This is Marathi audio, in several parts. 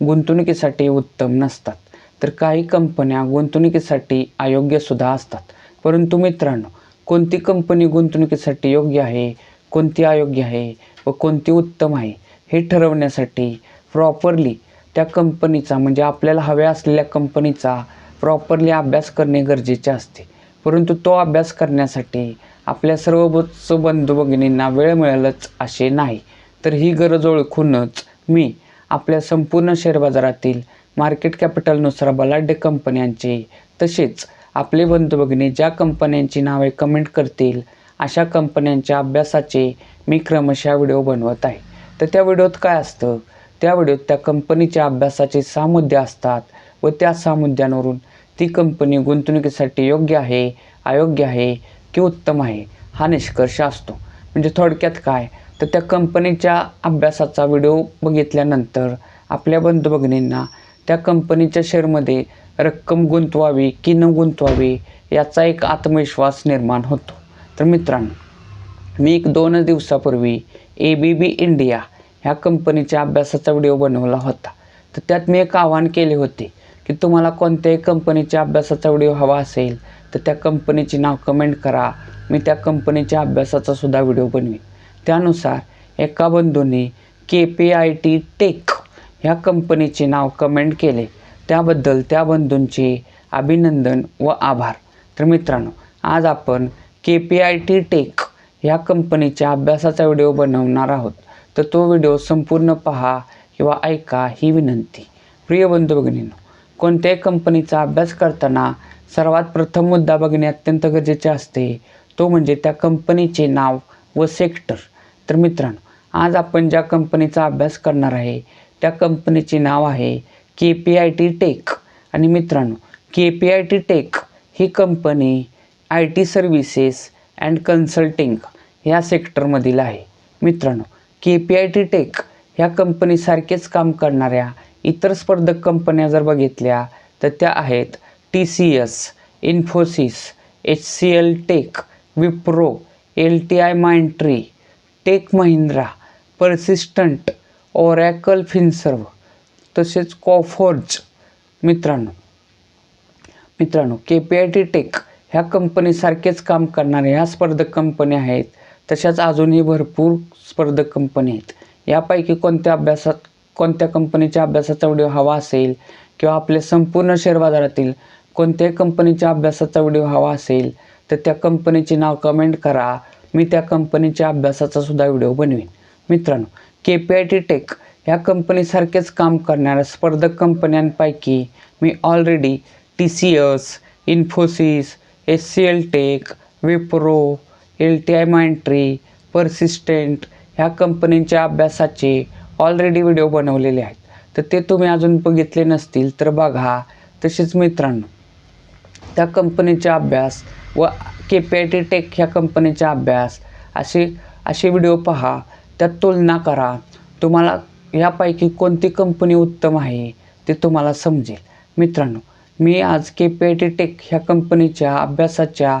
गुंतवणुकीसाठी उत्तम नसतात. तर काही कंपन्या गुंतवणुकीसाठी अयोग्यसुद्धा असतात. परंतु मित्रांनो कोणती कंपनी गुंतवणुकीसाठी योग्य आहे कोणती अयोग्य आहे व कोणती उत्तम आहे हे ठरवण्यासाठी प्रॉपरली त्या कंपनीचा म्हणजे आपल्याला हव्या असलेल्या कंपनीचा प्रॉपरली अभ्यास करणे गरजेचे असते. परंतु तो अभ्यास करण्यासाठी आपल्या सर्व बंधू भगिनींना वेळ मिळेलच असे नाही. तर ही गरज ओळखूनच मी आपल्या संपूर्ण शेअर बाजारातील मार्केट कॅपिटलनुसार बलाढ्य कंपन्यांचे. तसेच आपले बंधू भगिनी ज्या कंपन्यांची नावे कमेंट करतील अशा कंपन्यांच्या अभ्यासाचे मी क्रमशः व्हिडिओ बनवत आहे. तर त्या व्हिडिओत काय असतं? त्या व्हिडिओत त्या कंपनीच्या अभ्यासाचे सहा मुद्दे असतात व त्या सहा मुद्द्यांवरून ती कंपनी गुंतवणुकीसाठी योग्य आहे अयोग्य आहे की उत्तम आहे हा निष्कर्ष असतो. म्हणजे थोडक्यात काय? तर त्या कंपनीच्या अभ्यासाचा व्हिडिओ बघितल्यानंतर आपल्या बंधू भगिनींना त्या कंपनीच्या शेअरमध्ये रक्कम गुंतवावी की न गुंतवावी याचा एक आत्मविश्वास निर्माण होतो. तर मित्रांनो मी एक दोनच दिवसापूर्वी ए बी बी इंडिया ह्या कंपनीच्या अभ्यासाचा व्हिडिओ बनवला होता. तर त्यात मी एक आवाहन केले होते की तुम्हाला कोणत्याही कंपनीच्या अभ्यासाचा व्हिडिओ हवा असेल तर त्या कंपनीची नाव कमेंट करा. मी त्या कंपनीच्या अभ्यासाचा सुद्धा व्हिडिओ बनवीन. त्यानुसार एका बंधूने K P I T Tech ह्या कंपनीचे नाव कमेंट केले. त्याबद्दल त्या बंधूंचे अभिनंदन व आभार. तर मित्रांनो आज आपण K P I T Tech ह्या कंपनीच्या अभ्यासाचा व्हिडिओ बनवणार आहोत. तर तो व्हिडिओ संपूर्ण पहा किंवा ऐका ही विनंती. प्रिय बंधू भगिनींनो कोणत्याही कंपनीचा अभ्यास करताना सर्वात प्रथम मुद्दा बघणे अत्यंत गरजेचे असते. तो म्हणजे त्या कंपनीचे नाव व सेक्टर. तर मित्रांनो आज आपण ज्या कंपनीचा अभ्यास करणार आहे त्या कंपनीचे नाव आहे K P I T Tech. आणि मित्रांनो K P I T Tech he company I T services and consulting ह्या सेक्टरमधील आहे. मित्रांनो K P I T Tech ह्या कंपनीसारखेच काम करणाऱ्या इतर स्पर्धक कंपन्या जर बघितल्या तर त्या आहेत T C S Infosys H C L Tech Wipro L T I Mindtree Tech Mahindra Persistent Oracle Finserv तसेच कॉफोर्ज मित्रांनो. मित्रांनो K P I T Tech ह्या कंपनीसारखेच काम करणाऱ्या ह्या स्पर्धक कंपन्या आहेत. तशाच अजूनही भरपूर स्पर्धक कंपनी आहेत. यापैकी कोणत्या अभ्यासात कोणत्या कंपनीच्या अभ्यासाचा व्हिडिओ हवा असेल किंवा आपल्या संपूर्ण शेअर बाजारातील कोणत्याही कंपनीच्या अभ्यासाचा व्हिडिओ हवा असेल तर त्या कंपनीचे नाव कमेंट करा. मी त्या कंपनीच्या अभ्यासाचा सुद्धा व्हिडिओ बनवीन. मित्रांनो K P I T Tech ह्या कंपनीसारखेच काम करणाऱ्या स्पर्धक कंपन्यांपैकी मी already T C S Infosys S C L Tech Wipro L T I Mindtree Persistent ह्या कंपनींच्या अभ्यासाचे ऑलरेडी व्हिडिओ बनवलेले आहेत. तर ते तुम्ही अजून बघितले नसतील तर बघा. तसेच मित्रांनो त्या कंपनीचा अभ्यास व K P I T Tech ह्या कंपनीचा अभ्यास. असे असे व्हिडिओ पहा. त्यात तुलना करा. तुम्हाला यापैकी कोणती कंपनी उत्तम आहे ते तुम्हाला समजेल. मित्रांनो मी आज K P I T Tech ह्या कंपनीच्या अभ्यासाच्या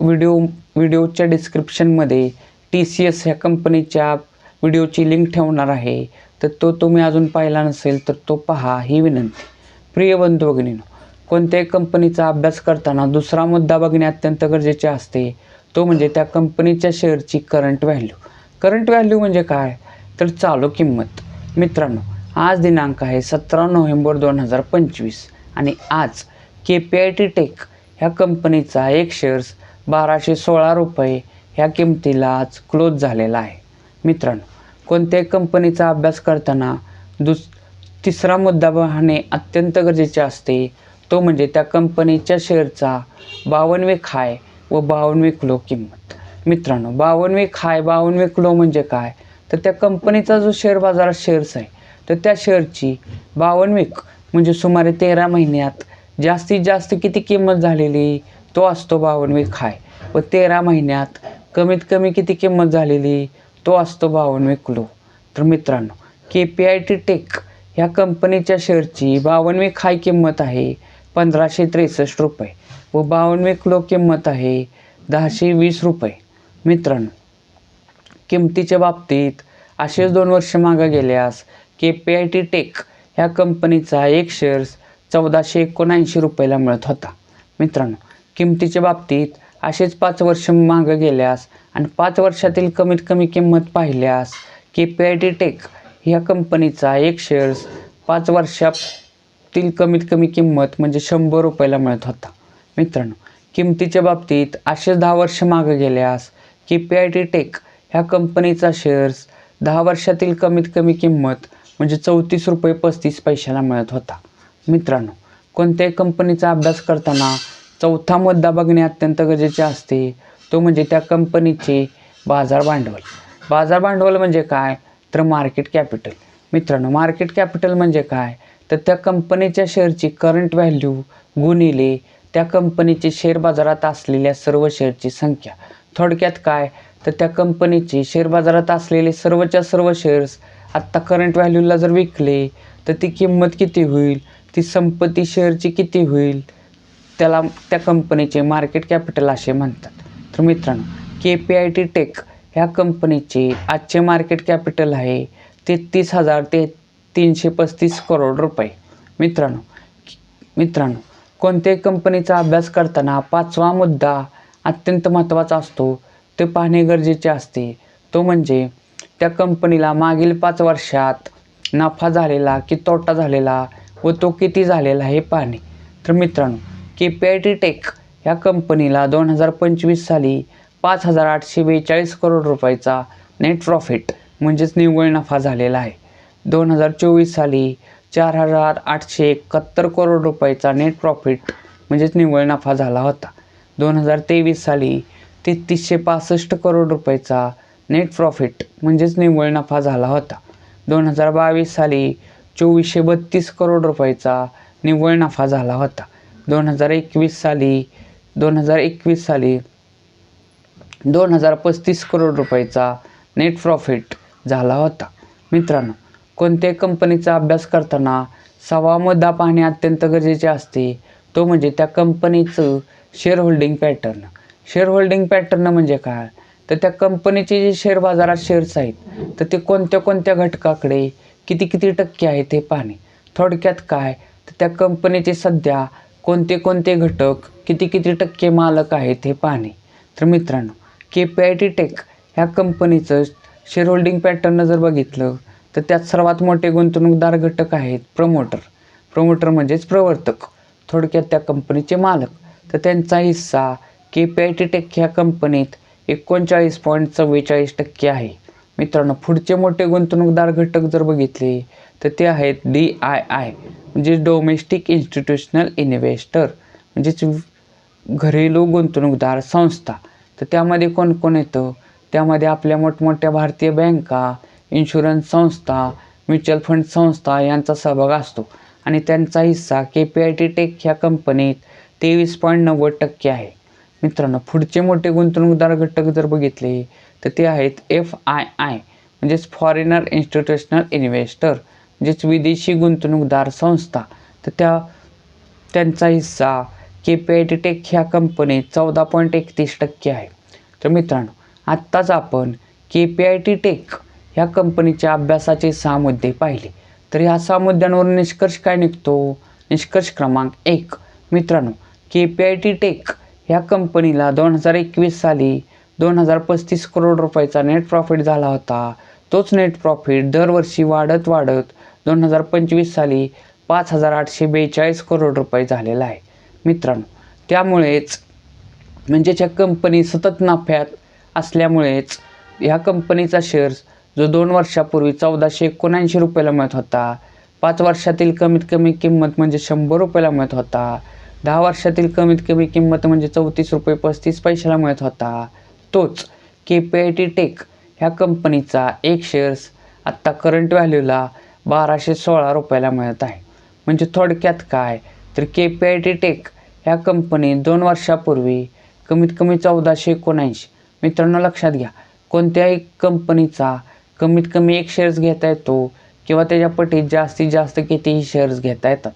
व्हिडिओ व्हिडिओच्या डिस्क्रिप्शनमध्ये टी सी एस ह्या कंपनीच्या व्हिडिओची लिंक ठेवणार आहे. तर तो तुम्ही अजून पाहिला नसेल तर तो पहा. ही विनंती. प्रिय बंधू भगिनीनो कोणत्याही कंपनीचा अभ्यास करताना दुसरा मुद्दा बघणे अत्यंत गरजेचे असते. तो म्हणजे त्या कंपनीच्या शेअरची करंट व्हॅल्यू करंट व्हॅल्यू म्हणजे काय? तर चालू किंमत. मित्रांनो आज दिनांक आहे सतरा नोव्हेंबर दोन हजार पंचवीस आणि आज K P I T Tech ह्या कंपनीचा एक शेअर्स बाराशे सोळा रुपये ह्या किमतीला आज क्लोज झालेला आहे. मित्रांनो कोणत्याही कंपनीचा अभ्यास करताना दुस तिसरा मुद्दा पाहणे अत्यंत गरजेचे असते. तो म्हणजे त्या कंपनीच्या शेअरचा बावनवे खाय व बावनवे किलो किंमत. मित्रांनो बावनवे खाय बावनवे किलो म्हणजे काय? तर त्या कंपनीचा जो शेअर बाजारात शेअर्स आहे तर त्या शेअरची बावनवेक म्हणजे सुमारे तेरा महिन्यात जास्तीत जास्त किती किंमत झालेली? तो असतो बावनवे खाय. व तेरा महिन्यात कमीत कमी किती किंमत झालेली? तो असतो बावनवे किलो. तर मित्रांनो K P I T Tech ह्या कंपनीच्या शेअरची बावनवे खाय किंमत आहे. पंधराशे त्रेसष्ट रुपये. व बावनवे किलो किंमत आहे दहाशे वीस रुपये. मित्रांनो किमतीच्या बाबतीत असेच दोन वर्ष मागं गेल्यास K P I T Tech ह्या कंपनीचा एक शेअर्स चौदाशे एकोणऐंशी रुपयाला मिळत होता. मित्रांनो किमतीच्या बाबतीत असेच पाच वर्ष मागं गेल्यास आणि पाच वर्षातील कमीत कमी किंमत पाहिल्यास K P I T Tech ह्या कंपनीचा एक शेअर्स पाच वर्षा तील कमीत कमी किंमत म्हणजे शंभर रुपयाला मिळत होता. मित्रांनो किमतीच्या बाबतीत असेच दहा वर्ष मागं गेल्यास की पी आय टी टेक ह्या कंपनीचा शेअर्स दहा वर्षातील कमीत कमी किंमत म्हणजे चौतीस रुपये पस्तीस पैशाला मिळत होता. मित्रांनो कोणत्याही कंपनीचा अभ्यास करताना चौथा मुद्दा बघणे अत्यंत गरजेचे असते तो म्हणजे त्या कंपनीचे बाजार भांडवल. बाजार भांडवल म्हणजे काय? तर मार्केट कॅपिटल मित्रांनो मार्केट कॅपिटल म्हणजे काय? तर त्या कंपनीच्या शेअरची करंट व्हॅल्यू गुणिले त्या कंपनीचे शेअर बाजारात असलेल्या सर्व शेअरची संख्या. थोडक्यात काय? तर त्या कंपनीचे शेअर बाजारात असलेले सर्वच्या सर्व शेअर्स आत्ता करंट व्हॅल्यूला जर विकले तर ती किंमत किती होईल? ती संपत्ती शेअरची किती होईल? त्याला त्या कंपनीचे मार्केट कॅपिटल असे म्हणतात. तर मित्रांनो K P I T Tech ह्या कंपनीचे आजचे मार्केट कॅपिटल आहे तेहतीस हजार ते तीनशे पस्तीस करोड रुपये. मित्रांनो मित्रांनो कोणत्याही कंपनीचा अभ्यास करताना पाचवा मुद्दा अत्यंत महत्त्वाचा असतो. ते पाहणे गरजेचे असते. तो म्हणजे त्या कंपनीला मागील पाच वर्षात नफा झालेला की तोटा झालेला व तो किती झालेला हे पाहणे. तर मित्रांनो K P I T Tech ह्या कंपनीला दोन हजार पंचवीस साली पाच हजार आठशे बेचाळीस करोड रुपयाचा नेट प्रॉफिट म्हणजेच निव्वळ नफा झालेला आहे. दोन हजार चोवीस साली चार हजार आठशे एकाहत्तर करोड रुपयाचा नेट प्रॉफिट म्हणजेच निव्वळ नफा झाला होता. दोन हजार तेवीस साली तेहतीसशे पासष्ट करोड रुपयाचा नेट प्रॉफिट म्हणजेच निव्वळ नफा झाला होता. दोन हजार बावीस साली चोवीसशे बत्तीस करोड रुपयाचा निव्वळ नफा झाला होता. दोन हजार एकवीस साली दोन हजार एकवीस साली दोन हजार पस्तीस करोड रुपयाचा नेट प्रॉफिट झाला होता. मित्रांनो कोणत्याही कंपनीचा अभ्यास करताना सहावा मुद्दा पाहणे अत्यंत गरजेचे असते. तो म्हणजे त्या कंपनीचं share holding pattern share holding pattern म्हणजे काय? तर त्या कंपनीचे जे शेअर बाजारात शेअर्स आहेत तर ते कोणत्या कोणत्या घटकाकडे किती किती टक्के आहेत हे पाहणे. थोडक्यात काय? तर त्या कंपनीचे सध्या कोणते कोणते घटक किती किती टक्के मालक आहेत हे पाहणे. तर मित्रांनो K P I T Tech ह्या कंपनीचं शेअर होल्डिंग पॅटर्न जर बघितलं तर त्यात सर्वात मोठे गुंतवणूकदार घटक आहेत प्रमोटर प्रमोटर म्हणजेच प्रवर्तक. थोडक्यात त्या कंपनीचे मालक. तर त्यांचा हिस्सा K P I T Tech ह्या कंपनीत एकोणचाळीस पॉईंट चव्वेचाळीस टक्के आहे. मित्रांनो पुढचे मोठे गुंतवणूकदार घटक जर बघितले तर ते आहेत डी आय आय म्हणजे डोमेस्टिक इन्स्टिट्यूशनल इन्व्हेस्टर म्हणजेच घरेलू गुंतवणूकदार संस्था. तर त्यामध्ये कोण कोण येतं? त्यामध्ये आपल्या मोठमोठ्या भारतीय बँका इन्शुरन्स संस्था म्युच्युअल फंड संस्था यांचा सहभाग असतो. आणि त्यांचा हिस्सा K P I T Tech ह्या कंपनीत तेवीस पॉईंट नव्वद टक्के आहे. मित्रांनो पुढचे मोठे गुंतवणूकदार घटक जर बघितले तर ते आहेत एफ आय आय म्हणजेच फॉरेनर इन्स्टिट्यूशनल इन्व्हेस्टर म्हणजेच विदेशी गुंतवणूकदार संस्था. तर त्या त्यांचा हिस्सा K P I T Tech ह्या कंपनीत चौदा पॉईंट एकतीस टक्के आहे. तर मित्रांनो आत्ताच आपण K P I T Tech ह्या कंपनीच्या अभ्यासाचे सहा मुद्दे पाहिले. तर ह्या सहा मुद्द्यांवरून निष्कर्ष काय निघतो? निष्कर्ष क्रमांक एक. मित्रांनो K P I T Tech ह्या कंपनीला दोन हजार एकवीस साली दोन हजार पस्तीस करोड रुपयाचा नेट प्रॉफिट झाला होता. तोच नेट प्रॉफिट दरवर्षी वाढत वाढत दोन हजार पंचवीस साली पाच हजार आठशे बेचाळीस करोड रुपये झालेला आहे. मित्रांनो त्यामुळेच म्हणजेच ह्या कंपनी सतत नफ्यात असल्यामुळेच ह्या कंपनीचा शेअर्स जो दोन वर्षापूर्वी चौदाशे एकोणऐंशी रुपयाला मिळत होता. पाच वर्षातील कमीत कमी किंमत म्हणजे शंभर रुपयाला मिळत होता. दहा वर्षातील कमीत कमी किंमत म्हणजे चौतीस रुपये पस्तीस पैशाला मिळत होता. तोच K P I T Tech ह्या कंपनीचा एक शेअर्स आत्ता करंट व्हॅल्यूला बाराशे सोळा रुपयाला मिळत आहे. म्हणजे थोडक्यात काय? तर K P I T Tech ह्या कंपनी दोन वर्षापूर्वी कमीत कमी चौदाशे एकोणऐंशी. मित्रांनो लक्षात घ्या. कोणत्याही कंपनीचा कमीत कमी एक शेअर्स घेता येतो किंवा त्याच्या पटीत जास्तीत जास्त कितीही शेअर्स घेता येतात.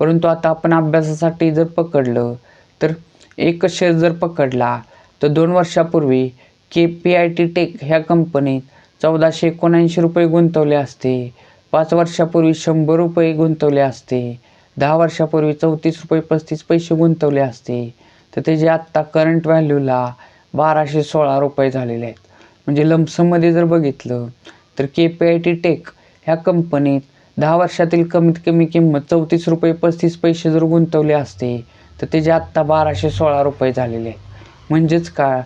परंतु आता आपण अभ्यासासाठी जर पकडलं तर एकच शेअर जर पकडला तर दोन वर्षापूर्वी K P I T Tech ह्या कंपनीत चौदाशे एकोणऐंशी रुपये गुंतवले असते पाच वर्षापूर्वी शंभर रुपये गुंतवले असते दहा वर्षापूर्वी चौतीस रुपये पस्तीस पैसे गुंतवले असते. तर त्याचे आत्ता करंट व्हॅल्यूला बाराशे सोळा रुपये झालेले आहेत. म्हणजे लमसममध्ये जर बघितलं तर K P I T Tech ह्या कंपनीत दहा वर्षातील कमीत कमी किंमत चौतीस रुपये पस्तीस पैसे जर गुंतवले असते तर त्याचे आत्ता बाराशे सोळा रुपये झालेले आहेत. म्हणजेच काय?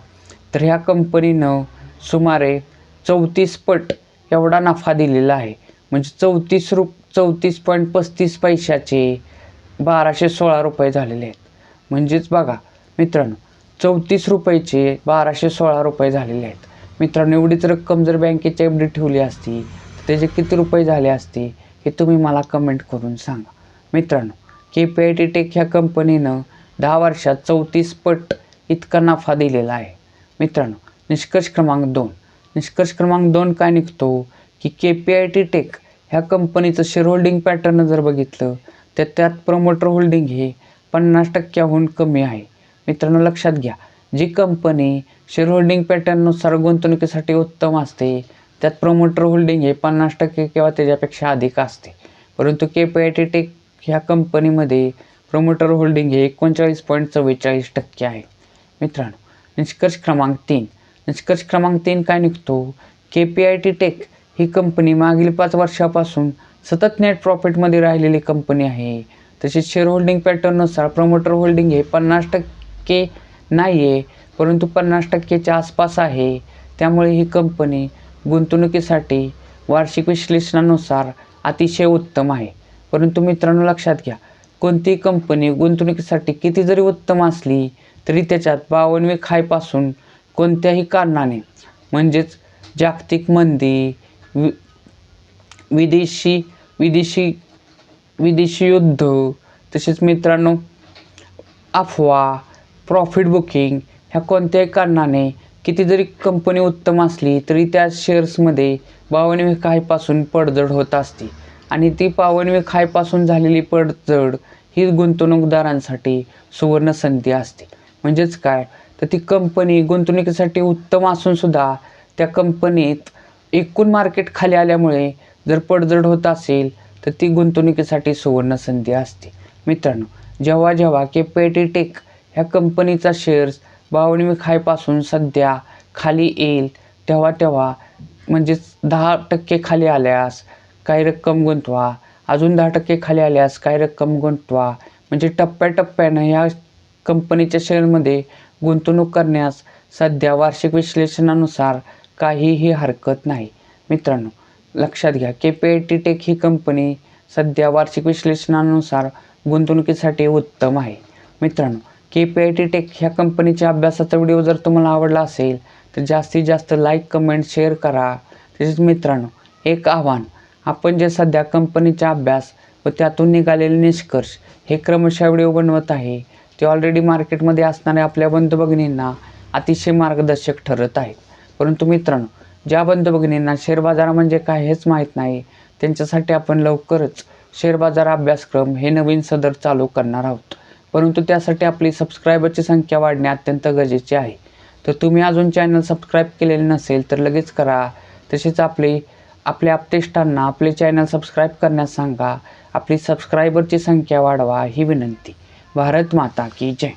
तर ह्या कंपनीनं सुमारे चौतीस पट एवढा नफा दिलेला आहे. म्हणजे चौतीस रुप चौतीस पॉईंट पस्तीस पैशाचे बाराशे सोळा रुपये झालेले आहेत. म्हणजेच बघा मित्रांनो चौतीस रुपयाचे बाराशे सोळा रुपये झालेले आहेत. मित्रांनो एवढीच रक्कम जर बँकेच्या एफ डी ठेवली असती तर त्याचे किती रुपये झाले असते हे तुम्ही मला कमेंट करून सांगा. मित्रांनो K P I T Tech ह्या कंपनीनं दहा वर्षात चौतीस पट इतका नफा दिलेला आहे. मित्रांनो निष्कर्ष क्रमांक दोन. निष्कर्ष क्रमांक दोन काय निघतो की K P I T Tech ह्या कंपनीचं शेअर होल्डिंग पॅटर्न जर बघितलं तर त्यात प्रमोटर होल्डिंग हे पन्नास टक्क्याहून कमी आहे. मित्रांनो लक्षात घ्या. जी कंपनी शेअर होल्डिंग पॅटर्ननुसार गुंतवणुकीसाठी उत्तम असते त्यात प्रमोटर होल्डिंग हे पन्नास टक्के किंवा त्याच्यापेक्षा अधिक असते. परंतु K P I T Tech ह्या कंपनीमध्ये प्रमोटर होल्डिंग हे एकोणचाळीस पॉईंट चव्वेचाळीस टक्के आहे. मित्रांनो निष्कर्ष क्रमांक तीन. निष्कर्ष क्रमांक तीन काय निघतो? K P I T Tech he company मागील पाच वर्षापासून सतत नेट प्रॉफिटमध्ये राहिलेली कंपनी आहे. तसेच शेअर होल्डिंग पॅटर्ननुसार प्रमोटर होल्डिंग हे पन्नास टक्के नाही आहे परंतु पन्नास टक्केच्या आसपास आहे. त्यामुळे ही कंपनी गुंतवणुकीसाठी वार्षिक विश्लेषणानुसार अतिशय उत्तम आहे. परंतु मित्रांनो लक्षात घ्या कोणतीही कंपनी गुंतवणुकीसाठी किती जरी उत्तम असली तरी त्याच्यात बावनवे खायपासून कोणत्याही कारणाने म्हणजेच जागतिक मंदी वि विदेशी विदेशी विदेशी युद्ध तसेच मित्रांनो अफवा प्रॉफिट बुकिंग ह्या कोणत्याही कारणाने किती जरी कंपनी उत्तम असली तरी त्या शेअर्समध्ये बावनवे खायपासून पडझड होत असते. आणि ती पावनवे खायपासून झालेली पडझड ही गुंतवणूकदारांसाठी सुवर्ण संधी असते. म्हणजेच काय? तर ती कंपनी गुंतवणुकीसाठी उत्तम असूनसुद्धा त्या कंपनीत एकूण मार्केट खाली आल्यामुळे जर पडझड होत असेल तर ती गुंतवणुकीसाठी सुवर्ण संधी असते. मित्रांनो जेव्हा जेव्हा के पेटीटेक टेक ह्या कंपनीचा शेअर्स बावनवे खायपासून सध्या खाली येईल. तेव्हा तेव्हा म्हणजेच दहा टक्के खाली आल्यास काही रक्कम गुंतवा. अजून दहा टक्के खाली आल्यास काही रक्कम गुंतवा. म्हणजे टप्प्याटप्प्यानं ह्या कंपनीच्या शेअरमध्ये गुंतवणूक करण्यास सध्या वार्षिक विश्लेषणानुसार काहीही हरकत नाही. मित्रांनो लक्षात घ्या K P I T Tech he company सध्या वार्षिक विश्लेषणानुसार गुंतवणुकीसाठी उत्तम आहे. मित्रांनो K P I T Tech ह्या कंपनीच्या अभ्यासाचा व्हिडिओ जर तुम्हाला आवडला असेल तर जास्तीत जास्त लाईक कमेंट शेअर करा. तसेच मित्रांनो एक आव्हान आपण जे सध्या कंपनीचा अभ्यास व त्यातून निघालेले निष्कर्ष हे क्रमशः व्हिडिओ बनवत आहे. ते ऑलरेडी मार्केटमध्ये असणाऱ्या आपल्या बंधू भगिनींना अतिशय मार्गदर्शक ठरत आहेत परंतु मित्रांनो ज्या बंधू भगिनींना शेअर बाजार म्हणजे काय हेच माहीत नाही त्यांच्यासाठी आपण लवकरच शेअर बाजार अभ्यासक्रम हे नवीन सदर चालू करणार आहोत. परंतु त्यासाठी आपली सबस्क्रायबरची संख्या वाढणे अत्यंत गरजेचे आहे. तर तुम्ही अजून चॅनल सबस्क्राईब केलेले नसेल तर लगेच करा. तसेच आपले आपल्या आपतेष्टांना आपले चॅनल सबस्क्राईब करण्यास सांगा. आपली सबस्क्रायबरची संख्या वाढवा ही विनंती. भारत माता की जय.